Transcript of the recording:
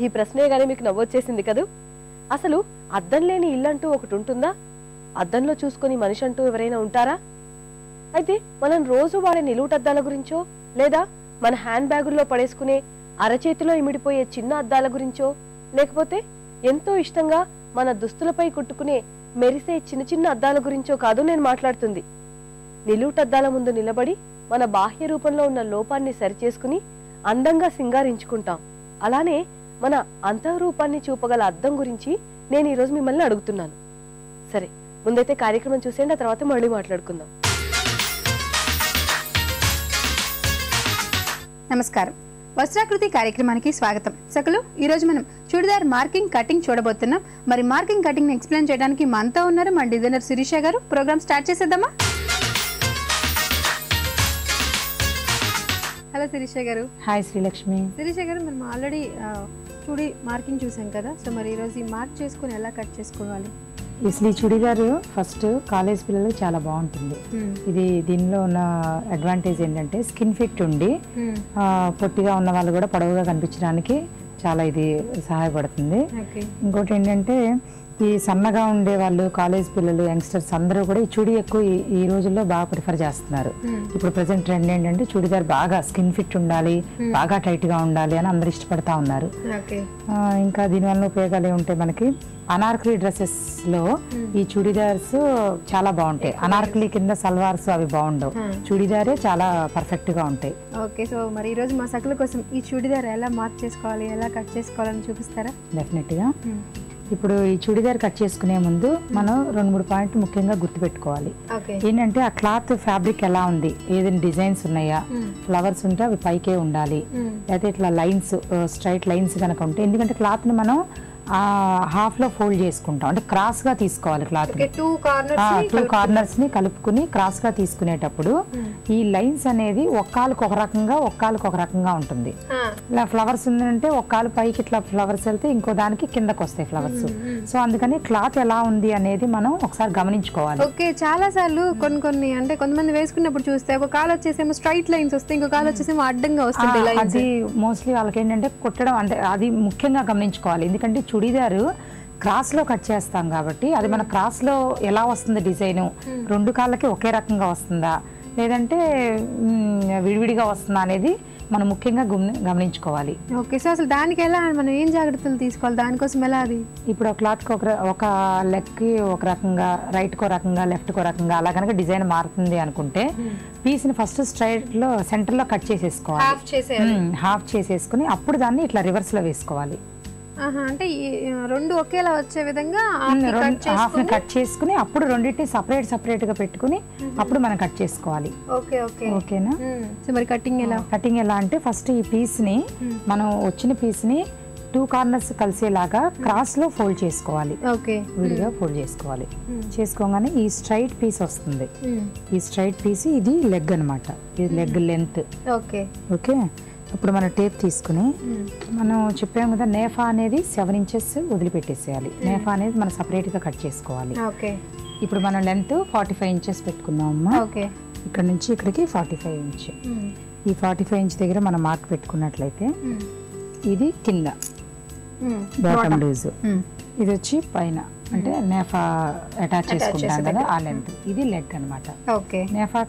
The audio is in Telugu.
ఈ ప్రశ్నే గానీ మీకు నవ్వొచ్చేసింది కదూ? అసలు అద్దం లేని ఇల్లంటూ ఒకటి ఉంటుందా? అద్దంలో చూసుకుని మనిషి అంటూ ఎవరైనా ఉంటారా? అయితే మనం రోజు వాడే నిలువుటద్దాల గురించో లేదా మన హ్యాండ్ బ్యాగుల్లో పడేసుకునే అరచేతిలో ఇమిడిపోయే చిన్న అద్దాల గురించో లేకపోతే ఎంతో ఇష్టంగా మన దుస్తులపై కుట్టుకునే మెరిసే చిన్న చిన్న అద్దాల గురించో కాదు నేను మాట్లాడుతుంది. నిలువుటద్దాల ముందు నిలబడి మన బాహ్య రూపంలో ఉన్న లోపాన్ని సరిచేసుకుని అందంగా సింగారించుకుంటాం. అలానే మన అంతఃరూపాన్ని చూపగల అర్థం గురించి నేను ఈరోజు మిమ్మల్ని అడుగుతున్నాను. సరే ముందైతే కార్యక్రమం చూసేయండి ఆ తర్వాత మళ్ళీ మాట్లాడుకుందాం. నమస్కారం. వస్త్రాకృతి కార్యక్రమానికి స్వాగతం. సకలు ఈ రోజు మనం చూడిదార్ మార్కింగ్ కటింగ్ చూడబోతున్నాం. మరి మార్కింగ్ కటింగ్ ఎక్స్ప్లెయిన్ చేయడానికి మనతో ఉన్నారు మన డిజైనర్ శిరీష గారు. ప్రోగ్రామ్ స్టార్ట్ చేసేద్దామా? హలో శిరీష గారు? హాయ్ శ్రీలక్ష్మి. శిరీష గారు మనం ఆల్రెడీ చూడి మార్కింగ్ చూసాం కదా సో మరి ఈరోజు ఈ మార్క్ చేసుకుని ఎలా కట్ చేసుకోవాలి? అసలు ఈ చుడిదారు ఫస్ట్ కాలేజ్ పిల్లలకు చాలా బాగుంటుంది. ఇది దీనిలో ఉన్న అడ్వాంటేజ్ ఏంటంటే స్కిన్ ఫిట్ ఉండి ఆ, పొట్టిగా ఉన్న వాళ్ళు కూడా పొడవుగా కనిపించడానికి చాలా ఇది సహాయపడుతుంది. ఇంకోటి ఏంటంటే ఈ సన్నగా ఉండే వాళ్ళు కాలేజ్ పిల్లలు యంగ్స్టర్స్ అందరూ కూడా ఈ చుడి ఎక్కువ ఈ- ఈ రోజుల్లో బాగా ప్రిఫర్ చేస్తున్నారు. ఇప్పుడు ప్రజెంట్ ట్రెండ్ ఏంటంటే చుడిదార్ బాగా స్కిన్ ఫిట్ ఉండాలి బాగా టైట్గా ఉండాలి అని అందరు ఇష్టపడతా ఉన్నారు. ఇంకా దీనివల్ల ఉపయోగాలు ఏముంటాయి మనకి? అనార్కలి డ్రెస్సెస్లో ఈ చుడిదార్స్ చాలా బాగుంటాయి. అనార్కలి కింద సల్వార్స్ అవి బాగుండవు. చుడిదారే చాలా పర్ఫెక్ట్గా ఉంటాయి. ఓకే సో మరి ఈరోజు మా సకల కోసం ఈ చూడిదార్ ఎలా మార్క్ చేసుకోవాలి ఎలా కట్ చేసుకోవాలని చూపిస్తారా? డెఫినెట్గా. ఇప్పుడు ఈ చుడిదార్ కట్ చేసుకునే ముందు మనం రెండు మూడు పాయింట్లు ముఖ్యంగా గుర్తుపెట్టుకోవాలి. ఏంటంటే ఆ క్లాత్ ఫ్యాబ్రిక్ ఎలా ఉంది? ఏదైనా డిజైన్స్ ఉన్నాయా? ఫ్లవర్స్ ఉంటే అవి పైకే ఉండాలి. లేకపోతే ఇట్లా లైన్స్ స్ట్రైట్ లైన్స్ కనుక ఉంటే ఎందుకంటే క్లాత్ని మనం హాఫ్లో ఫోల్డ్ చేసుకుంటాం. అంటే క్రాస్గా తీసుకోవాలి cloth okay two corners two కార్నర్స్ని కలుపుకుని క్రాస్గా తీసుకునేటప్పుడు ఈ లైన్స్ అనేది ఒక్కాలకు ఒక రకంగా ఒక్కాలకు ఒక రకంగా ఉంటుంది. ఇలా ఫ్లవర్స్ ఉందంటే ఒక కాలు పైకి ఇట్లా ఫ్లవర్స్ వెళ్తే ఇంకో దానికి కిందకు వస్తాయి ఫ్లవర్స్ సో అందుకని క్లాత్ ఎలా ఉంది అనేది మనం ఒకసారి గమనించుకోవాలి. ఓకే చాలా సార్లు కొన్ని కొన్ని అంటే కొంతమంది వేసుకున్నప్పుడు చూస్తే ఒక కాలు వచ్చేసేమో స్ట్రైట్ లైన్స్ వస్తాయి ఇంకో కాలు వచ్చేసేమో అడ్డంగా వస్తుంది అది మోస్ట్లీ వాళ్ళకి ఏంటంటే కుట్టడం అంటే అది ముఖ్యంగా గమనించుకోవాలి. ఎందుకంటే చుడిదారు క్రాస్లో కట్ చేస్తాం కాబట్టి అది మన క్రాస్లో ఎలా వస్తుంది డిజైన్? రెండు కాళ్ళకి ఒకే రకంగా వస్తుందా? లేదంటే విడివిడిగా వస్తుందా అనేది మనం ముఖ్యంగా గమని- గమనించుకోవాలి. ఓకే సో అసలు దానికి ఎలా మనం ఏం జాగ్రత్తలు తీసుకోవాలి? దానికోసం ఎలా అది? ఇప్పుడు ఒక క్లాత్కి ఒక ఒక లెగ్కి ఒక రకంగా రైట్కి ఒక రకంగా లెఫ్ట్కి ఒక రకంగా అలా కనుక డిజైన్ మారుతుంది అనుకుంటే పీస్ని ఫస్ట్ స్ట్రైట్లో సెంటర్లో కట్ చేసేసుకోవాలి. హాఫ్ చేసే హాఫ్ చేసేసుకుని అప్పుడు దాన్ని ఇట్లా రివర్స్లో వేసుకోవాలి. అంటే రెండు ఒకేలా వచ్చే విధంగా ని చేసుకొని కట్ చేసుకుని అప్పుడు రెండింటిని సపరేట్ సపరేట్గా పెట్టుకుని అప్పుడు మనం కట్ చేసుకోవాలి. Okay okay. ఓకేనా? సో మరి కటింగ్ ఎలా? కటింగ్ ఎలా అంటే ఫస్ట్ ఈ పీస్ని మనం వచ్చిన పీస్ని టూ కార్నర్స్ కలిసేలాగా క్రాస్లో ఫోల్డ్ చేసుకోవాలి. ఓకే. విడిగా ఫోల్డ్ చేసుకోవాలి. చేసుకోగానే ఈ స్ట్రైట్ పీస్ వస్తుంది. ఈ స్ట్రైట్ పీస్ ఇది లెగ్ అన్నమాట. ఇది లెగ్ లెంత్ ఓకే. ఓకే? ఇప్పుడు మనం టేప్ తీసుకుని మనం చెప్పాం కదా నేఫా అనేది సెవెన్ ఇంచెస్ వదిలిపెట్టేసేయాలి. నేఫా అనేది మనం సపరేట్గా కట్ చేసుకోవాలి. ఓకే. ఇప్పుడు మనం లెంత్ ఫార్టీ ఫైవ్ ఇంచెస్ పెట్టుకున్నామమ్మా. ఓకే. ఇక్కడ నుంచి ఇక్కడికి ఫార్టీ ఫైవ్ ఇంచ్ ఈ ఫార్టీ ఫైవ్ ఇంచ్ దగ్గర మనం మార్క్ పెట్టుకున్నట్లయితే ఇది కింద బాటమ్ లూజ్ ఇది వచ్చి పైన అంటే నేఫా అటాచ్ చేసుకుంటాం కదా ఆ లెంత్ ఇది లెగ్ అన్నమాట. ఓకే. నేఫా